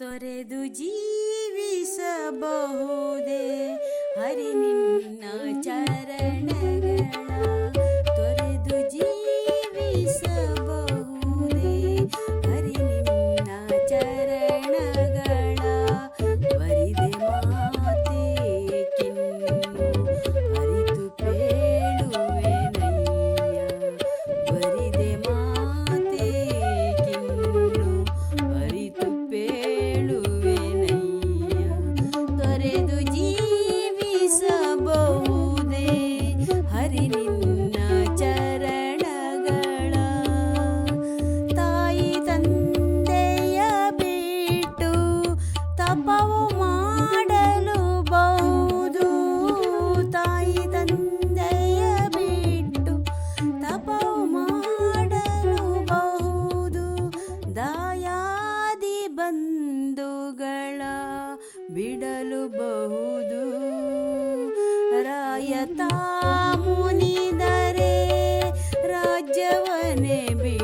त्वरे दु जीवि सबे हरिनिन्द चरण ಬಂಧುಗಳ ಬಿಡಲು ಬಹುದು. ರಾಯತಾ ಮುನಿದರೆ ರಾಜ್ಯವನೇ ಬಿ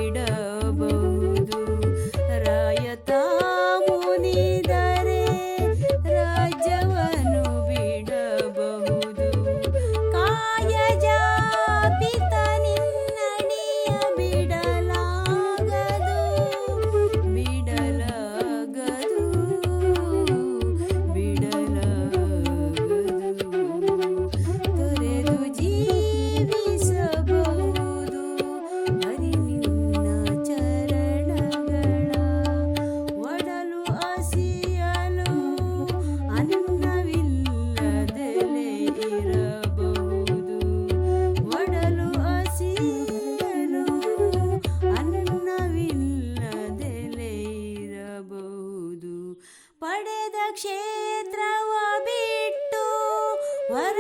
ನಡೆದ ಕ್ಷೇತ್ರವ ಬಿಟ್ಟು ಹೊರ